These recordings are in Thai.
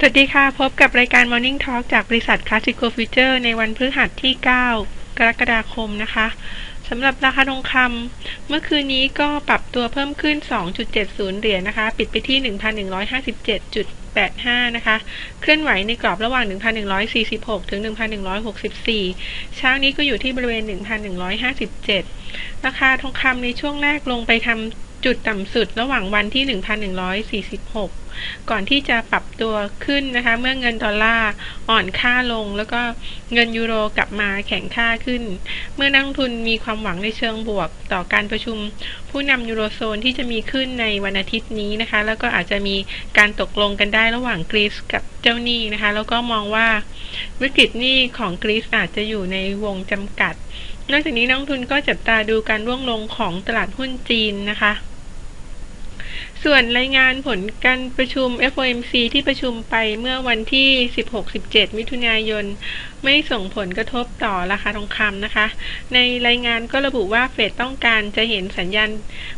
สวัสดีค่ะ พบกับรายการ Morning Talk จากบริษัท Classical Future ในวันพฤหัสที่ 9 กรกฎาคมนะคะสำหรับราคาทองคำเมื่อคืนนี้ก็ปรับตัวเพิ่มขึ้น 2.70 เหรียญนนะคะ ปิดไปที่ 1,157.85 นะคะ เคลื่อนไหวในกรอบระหว่าง 1,146 ถึง 1,164 เช้านี้ก็อยู่ที่บริเวณ 1,157 ราคาทองคำในช่วงแรกลงไปทำ จุดต่ำสุดระหว่างวันที่ 1,146 ก่อนที่จะปรับตัวขึ้นนะคะ เมื่อเงินดอลลาร์อ่อนค่าลง แล้วก็เงินยูโรกลับมาแข็งค่าขึ้น เมื่อนักทุนมีความหวังในเชิงบวก ต่อการประชุมผู้นำยูโรโซนที่จะมีขึ้นในวันอาทิตย์นี้นะคะ แล้วก็อาจจะมีการตกลงกันได้ระหว่างกรีซกับเจ้าหนี้นะคะ แล้วก็มองว่าวิกฤตหนี้ของกรีซอาจจะอยู่ในวงจำกัดนอกจากนี้นักทุนก็จับตาดูการร่วงลงของตลาดหุ้นจีนนะคะ ส่วนรายงานผลการประชุม FOMC ที่ประชุมไปเมื่อวันที่ 16-17 มิถุนายน ไม่ส่งผลกระทบต่อราคาทองคำนะคะ ในรายงานก็ระบุว่าเฟดต้องการจะเห็นสัญญาณ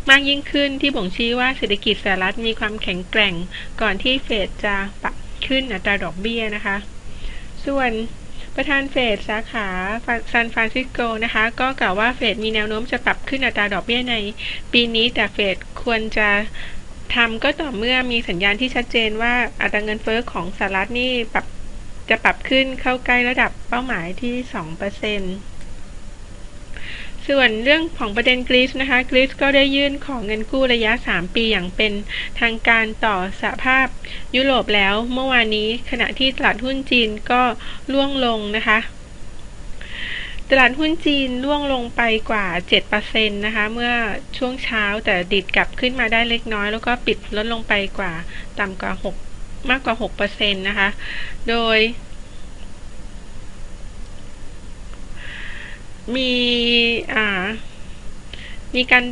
มากยิ่งขึ้นที่บ่งชี้ว่าเศรษฐกิจสหรัฐมีความแข็งแกร่ง ก่อนที่เฟดจะปรับขึ้นอัตราดอกเบี้ยนะคะ ส่วนประธานเฟดสาขาซานฟรานซิสโกนะคะ ก็กล่าวว่าเฟดมีแนวโน้มจะปรับขึ้นอัตราดอกเบี้ยในปีนี้ แต่เฟดควรจะ ทำก็ต่อเมื่อมีสัญญาณที่ชัดเจนว่าอัตราเงินเฟ้อของสหรัฐนี่ปรับจะปรับขึ้นเข้าใกล้ระดับเป้าหมายที่ 2%ส่วนเรื่องของประเด็นกรีซนะคะกรีซก็ได้ยื่นของเงินกู้ระยะ 3 ปีอย่างเป็นทางการต่อสหภาพยุโรปแล้วเมื่อวานนี้ขณะที่ตลาดหุ้นจีนก็ล่วงลงนะคะ ตลาดหุ้นจีนร่วงลงไปกว่า 7%นะคะ เมื่อช่วงเช้าแต่ดิดกลับขึ้นมาได้เล็กน้อย แล้วก็ปิดลดลงไปกว่าต่ำกว่า 6 มากกว่า 6%นะคะ โดย มีอ่า มีการ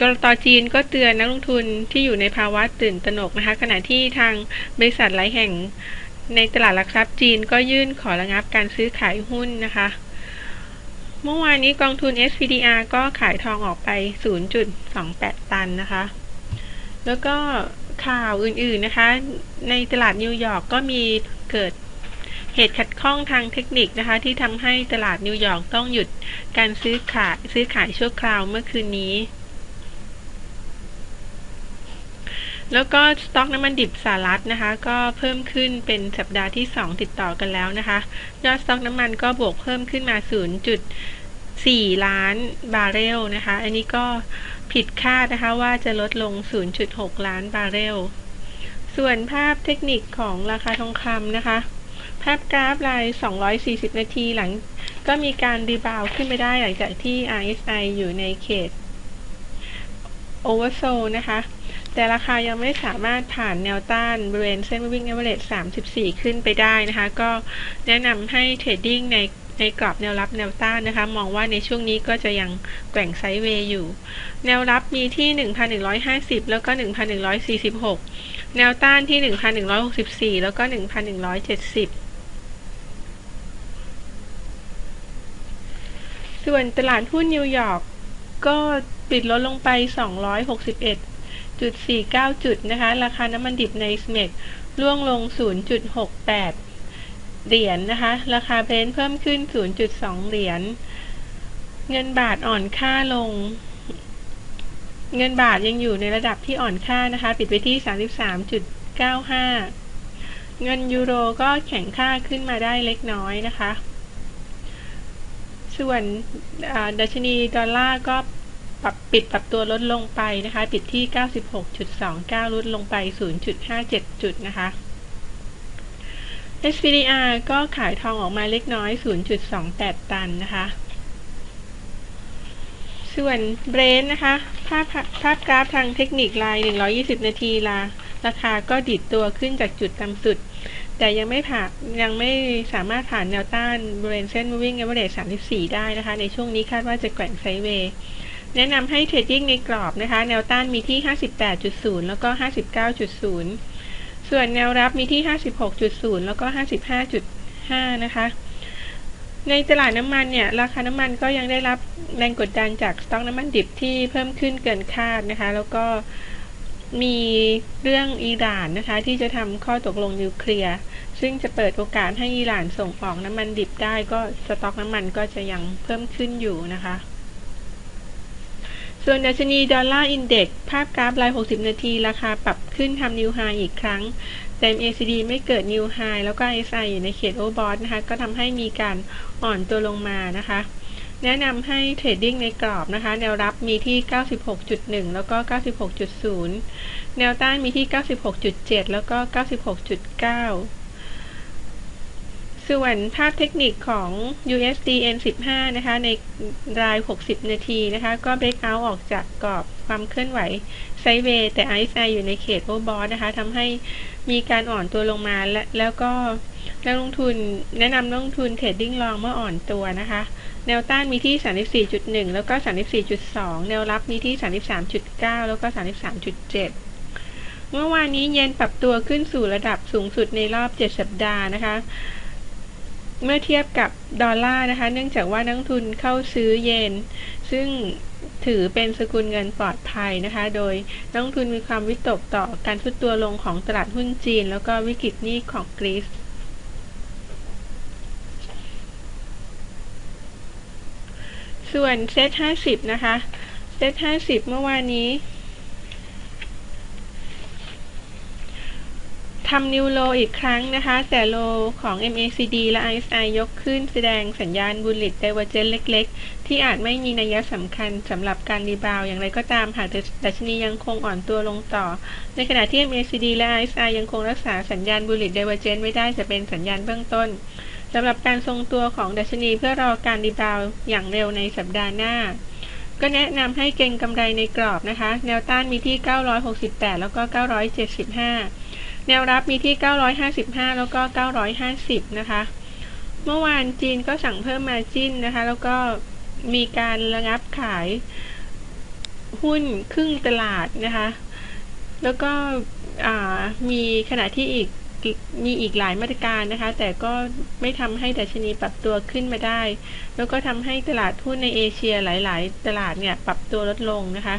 กรตจีนก็เตือนนักลงทุนที่อยู่ในภาวะตื่นตระหนกนะคะ ขณะที่ทางบริษัทหลายแห่งในตลาดหลักทรัพย์จีนก็ยื่นขอระงับการซื้อขายหุ้นนะคะ เมื่อวานนี้กองทุน SPDR ก็ขายทองออกไป 0.28 ตันนะคะ แล้วก็ข่าวอื่นๆนะคะ ในตลาดนิวยอร์กก็มีเกิดเหตุขัดข้องทางเทคนิคนะคะ ที่ทำให้ตลาดนิวยอร์กต้องหยุดการซื้อขายซื้อขายชั่วคราวเมื่อคืนนี้ แล้วก็สต็อกน้ำมันดิบสหรัฐนะคะ ก็เพิ่มขึ้นเป็นสัปดาห์ที่ 2 ติดต่อกันแล้วนะคะ ยอดสต็อกน้ำมันก็บวกเพิ่มขึ้นมา 0. 4 ล้านบาร์เรลนะคะ อันนี้ก็ผิดคาดนะคะว่าจะลดลง 0.6 ล้านบาร์เรล ส่วนภาพเทคนิคของราคาทองคำนะคะ ภาพกราฟราย 240 นาทีหลัง ก็มีการรีบาวขึ้นไปได้หลังจากที่ RSI อยู่ในเขตโอเวอร์โซนะคะ แต่ราคายังไม่สามารถผ่านแนวต้านบริเวณเส้นวิ่งเอเวอเรส34 ขึ้นไปได้นะคะ ก็แนะนำให้เทรดดิ้งในในกรอบแนวรับแนวต้านนะคะ มองว่าในช่วงนี้ก็จะยังแกว่งไซด์เวย์อยู่ แนวรับมีที่ 1,150 แล้วก็ 1,146 แนวต้านที่ 1,164 แล้วก็ 1,170ส่วนตลาดหุ้นนิวยอร์กก็ปิดลดลงไป 261.49 จุดนะคะ ราคาน้ำมันดิบในสเมกร่วงลง 0.68 เหรียญนนะคะ ราคาเพนเพิ่มขึ้น 0.2 เหรียญ เงินบาทอ่อนค่าลง เงินบาทยังอยู่ในระดับที่อ่อนค่านะคะ ปิดไปที่ 33.95 เงินยูโรก็แข็งค่าขึ้นมาได้เล็กน้อยนะคะ ส่วนดัชนีดอลลาร์ก็ ปรับปิดปรับตัวลดลงไปนะคะ ปิดที่ 96.29 ลดลงไป 0.57 จุดนะคะ SPDR ก็ขายทองออกมาเล็กน้อย 0.28 ตันนะคะ ส่วนเบรนนะคะ ภาพภาพกราฟทางเทคนิคลาย 120 นาทีลาราคาก็ดิดตัวขึ้นจากจุดต่ำสุด แต่ยังไม่ผ่านยังไม่สามารถผ่านแนวต้านบริเวณเส้น moving average 34 ได้นะคะ ในช่วงนี้คาดว่าจะแกว่งไซเวย์ แนะนำให้เทรดดิ้งในกรอบนะคะ แนวต้านมีที่ 58.0 แล้วก็ 59.0 ส่วนแนวรับมีที่ 56.0 แล้วก็ 55.5 นะคะ ในตลาดน้ำมันเนี่ย ราคาน้ำมันก็ยังได้รับแรงกดดันจากสต็อกน้ำมันดิบที่เพิ่มขึ้นเกินคาดนะคะ แล้วก็มีเรื่องอิหร่านนะคะ ที่จะทำข้อตกลงนิวเคลียร์ ซึ่งจะเปิดโอกาสให้อิหร่านส่งออกน้ำมันดิบได้ ก็สต็อกน้ำมันก็จะยังเพิ่มขึ้นอยู่นะคะ ส่วนดัชนีดอลลาร์อินเด็กภาพกราฟราย 60 นาที ราคาปรับขึ้นทำนิวไฮอีกครั้ง แต่ MACD ไม่เกิดนิวไฮแล้วก็ SI อยู่ในเขตโอเวอร์บอทนะคะ ก็ทำให้มีการอ่อนตัวลงมานะคะ แนะนำให้เทรดดิ้งในกรอบนะคะ แนวรับมีที่ 96.1 แล้วก็ 96.0 แนวต้านมีที่ 96.7 แล้วก็ 96.9 ส่วนภาพเทคนิคของ USD N15 นะคะ ในราย 60 นาทีนะคะ ก็เบรกเอาท์ออกจากกรอบความเคลื่อนไหวไซเวย์แต่ RSI อยู่ในเขตโอบอทนะคะทำให้มีการอ่อนตัวลงมาและแล้วก็นักลงทุนแนะนำนักลงทุนเทรดดิ้งลองเมื่ออ่อนตัวนะคะ แนวต้านมีที่ 34.1 แล้วก็ 34.2 แนวรับมีที่ 33.9 แล้วก็ 33.7เมื่อวานนี้เย็นปรับตัวขึ้นสู่ระดับสูงสุดในรอบ 7 สัปดาห์นะคะ เมื่อเทียบกับดอลลาร์นะคะ เนื่องจากว่านักทุนเข้าซื้อเยน ซึ่งถือเป็นสกุลเงินปลอดภัยนะคะ โดยนักทุนมีความวิตกต่อการทุดตัวลงของตลาดหุ้นจีน แล้วก็วิกฤตหนี้ของกรีซส่วนเซต50 นะคะ เซต50 เมื่อวานนี้ ทำนิวโลอีกครั้งนะคะ แต่โลของ MACD และ RSI ยกขึ้นแสดงสัญญาณบุลลิตไดเวอร์เจนเล็ก ๆ ที่อาจไม่มีนัยสำคัญสำหรับการรีบาวอย่างไรก็ตามหากดัชนียังคงอ่อนตัวลงต่อ ในขณะที่ MACD และ RSI ยังคงรักษาสัญญาณบุลลิตไดเวอร์เจนไว้ได้จะเป็นสัญญาณเบื้องต้นสำหรับการทรงตัวของดัชนีเพื่อรอการรีบาวอย่างเร็วในสัปดาห์หน้าก็แนะนำให้เก็งกำไรในกรอบนะคะ แนวต้านมีที่ 968 แล้วก็ 975 แนวรับมีที่ 955 แล้วก็ 950 นะคะ เมื่อวานจีนก็สั่งเพิ่มมาจิ้นนะคะ แล้วก็มีการระงับขายหุ้นครึ่งตลาดนะคะ แล้วก็มีขณะที่อีกมีอีกหลายมาตรการนะคะ แต่ก็ไม่ทำให้ดัชนีปรับตัวขึ้นมาได้ แล้วก็ทำให้ตลาดหุ้นในเอเชียหลาย ๆ ตลาดเนี่ยปรับตัวลดลงนะคะ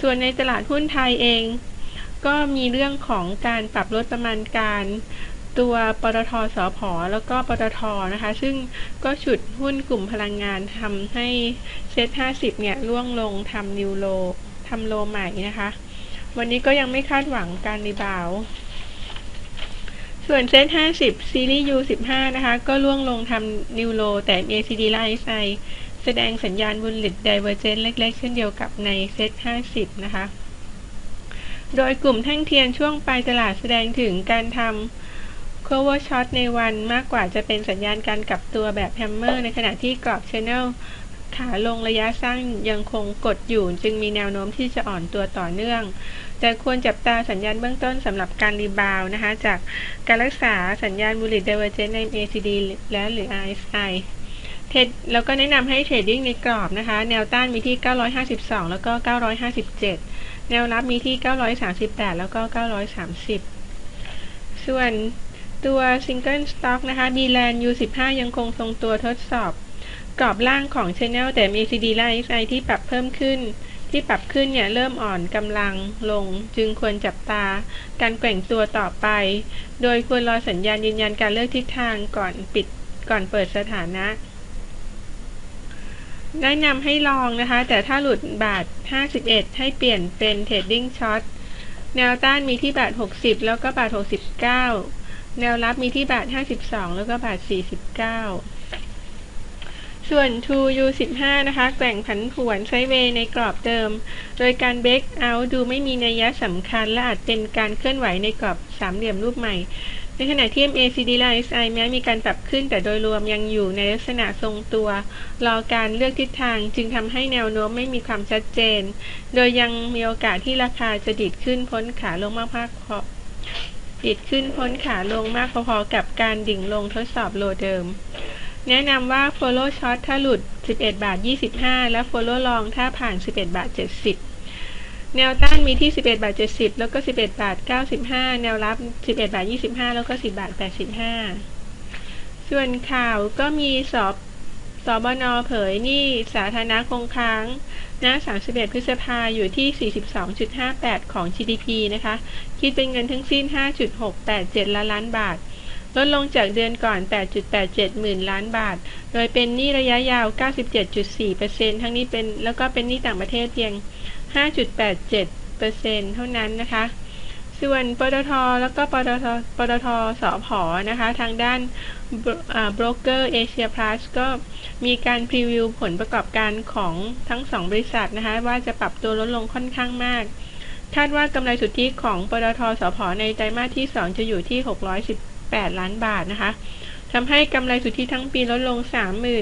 ส่วนในตลาดหุ้นไทยเอง ก็มีเรื่องของการปรับลดประมาณการตัวปตทสพแล้วก็ปตทนะคะ ซึ่งก็ฉุดหุ้นกลุ่มพลังงานทำให้เซ็ต50 เนี่ยร่วงลงทำนิวโลทำโลใหม่นะคะ วันนี้ก็ยังไม่คาดหวังการรีบาวส่วนเซ็ต50 ซีรีส์ U15 นะคะ ก็ล่วงลงทำนิวโล แต่ ACD และ RSI แสดงสัญญาณบุลลิตไดเวอร์เจนเล็กๆ เช่นเดียวกับในเซ็ต50 นะคะ โดยกลุ่มแท่งเทียนช่วงปลายตลาดแสดงถึงการทำ cover short ในวันมากกว่าจะเป็นสัญญาณการกลับตัวแบบแฮมเมอร์ในขณะที่กรอบ channel ขาลงระยะสั้นยังคงกดอยู่ จึงมีแนวโน้มที่จะอ่อนตัวต่อเนื่อง แต่ควรจับตาสัญญาณเบื้องต้นสำหรับการรีบาวนะคะ จากการรักษาสัญญาณบุลลิตเดเวอร์เจนใน ACD และหรือ RSI เทรดแล้วก็แนะนำให้เทรดดิ้งในกรอบนะคะ แนวต้านมีที่ 952 แล้วก็ 957 แนวรับมีที่ 938 แล้วก็ 930 ส่วนตัว Single Stock นะคะ b l a n U15 ยังคงทรงตัวทดสอบ กรอบล่างของ Channel แต่มี CD และ RSI ที่ปรับเพิ่มขึ้น ที่ปรับขึ้นเนี่ยเริ่มอ่อนกำลังลง จึงควรจับตา การแกว่งตัวต่อไป โดยควรรอสัญญาณยืนยันการเลือกทิศทางก่อนปิดก่อนเปิดสถานะ แนะนำให้ลองนะคะ แต่ถ้าหลุดบาท 51 ให้เปลี่ยนเป็น Trading Short แนวต้านมีที่บาท 60 แล้วก็บาท 69 แนวรับมีที่บาท 52 แล้วก็บาท 49 ส่วน 2 U15 นะคะแกว่งผันผวนไซเวในกรอบเดิม โดยการเบรกเอาดูไม่มีนัยยะสำคัญและอาจเป็นการเคลื่อนไหวในกรอบสามเหลี่ยมรูปใหม่ ในขณะที่ MACD และ RSI แม้มีการปรับขึ้นแต่โดยรวมยังอยู่ในลักษณะทรงตัว รอการเลือกทิศทางจึงทำให้แนวโน้มไม่มีความชัดเจน โดยยังมีโอกาสที่ราคาจะดิดขึ้นพ้นขาลงมากพอดิดขึ้นพ้นขาลงมากพอๆกับการดิ่งลงทดสอบโลเดิม แนะนำว่า follow short ถ้าหลุด 11 บาท 25 และ follow long ถ้าผ่าน 11 บาท 70 แนวต้านมีที่ 11 บาท 70 แล้วก็ 11 บาท 95 แนวรับ 11 บาท 25 แล้วก็ 10 บาท 85 ส่วนข่าวก็มีสอบสบนเผยหนี้สาธารณะคงค้างหน้า31 พฤษภาอยู่ที่ 42.58 ของ GDP นะคะ คิดเป็นเงินทั้งสิ้น 5.687 ล้านล้านบาท ลดลงจากเดือนก่อน 8.87 หมื่นล้านบาท โดยเป็นหนี้ระยะยาว 97.4%ทั้งนี้เป็นแล้วก็เป็นหนี้ต่างประเทศเพียง 5.87%เท่านั้นนะคะส่วนปตท แล้วก็ปตทปตทสอพอนะคะ ทางด้านบรกเกอร์เอเชียพลัสก็มีการพรีวิวผลประกอบการของทั้งสองบริษัทนะคะ ว่าจะปรับตัวลดลงค่อนข้างมาก คาดว่ากำไรสุทธิของปตทสพในไตรมาสที่ 2 จะอยู่ที่ 618 ล้านบาทนะคะทำให้กำไรสุทธิทั้งปีลดลง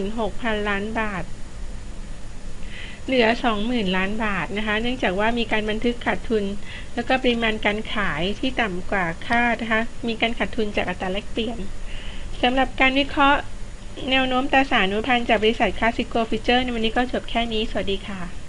36,000 ล้านบาท เหลือ 20,000 ล้านบาทนะคะ เนื่องจากว่ามีการบันทึกขาดทุน แล้วก็ปริมาณการขายที่ต่ำกว่าคาดนะคะ มีการขาดทุนจากอัตราแลกเปลี่ยนสำหรับการวิเคราะห์แนวโน้มตราสารนุพันธ์จากบริษัทคลาสสิโกฟิเจอร์ในวันนี้ก็จบแค่นี้ สวัสดีค่ะ